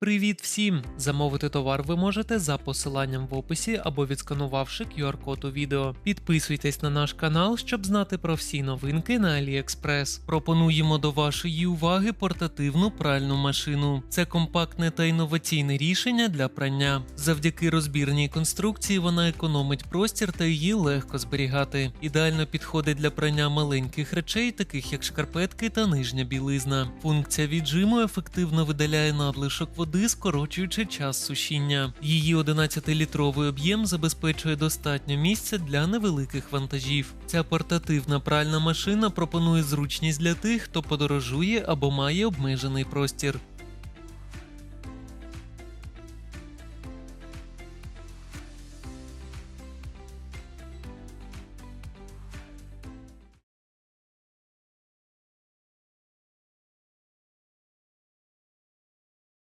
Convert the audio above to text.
Привіт всім! Замовити товар ви можете за посиланням в описі або відсканувавши QR-код у відео. Підписуйтесь на наш канал, щоб знати про всі новинки на AliExpress. Пропонуємо до вашої уваги портативну пральну машину. Це компактне та інноваційне рішення для прання. Завдяки розбірній конструкції вона економить простір та її легко зберігати. Ідеально підходить для прання маленьких речей, таких як шкарпетки та нижня білизна. Функція віджиму ефективно видаляє надлишок води, скорочуючи час сушіння. Її 11-літровий об'єм забезпечує достатньо місця для невеликих вантажів. Ця портативна пральна машина пропонує зручність для тих, хто подорожує або має обмежений простір.